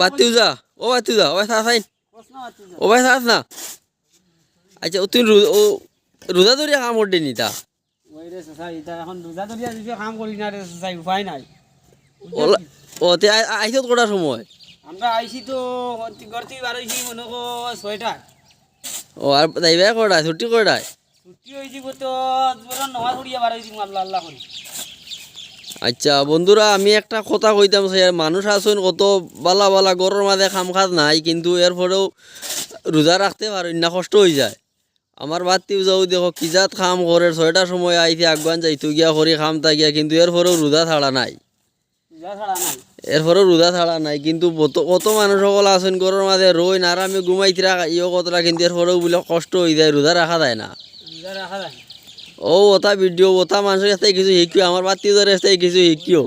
বাতিও যা ও বাতিও যা ও আইন ও ভাই থাক না আচ্ছা তুই ও রোজা ধরিয়া কাম করতে নি তা? আইসত কটার সময়? আমরা আইছি তো ঘর থেকে বার হয়েছি মনে কর ছয়টায়। ও আর যাইবা কটায়? ছুটি কটায়? ছুটি হয়েছি তো নমাজ পড়িয়া বার হয়েছি আল্লাহ আল্লাহ করি। আচ্ছা বন্ধুরা আমি একটা কথা কইতাম স্যার মানুষ আছেন কত বালা বালা গরর মাঝে খাম খাত নাই কিন্তু এর পরেও রোজা রাখতে পারেন না কষ্ট হয়ে যায়। আমার বাতিও যাও দেখো কিজাত খাম করে ছয়টার সময় আইতে আগুয়ান যাইতো গিয়া করি খাম তা গিয়া কিন্তু এর পরেও রোজা ছাড়া নাই। এরপরেও রোজা ছাড়া নাই কিন্তু কত- কত মানুষ সকল আছেন ঘরের মাঝে রই না আমি ঘুমাইতে রাখা ইয়ে কতটা কিন্তু এরপরেও বলে কষ্ট হয়ে যায় রোজা রাখা যায় না। রোজা রাখা যায় ও ওটা ভিডিও ওটা মানুষের কাছ কিছু শিখিও আমার বাতি ধরে কাছ কিছু শিখিও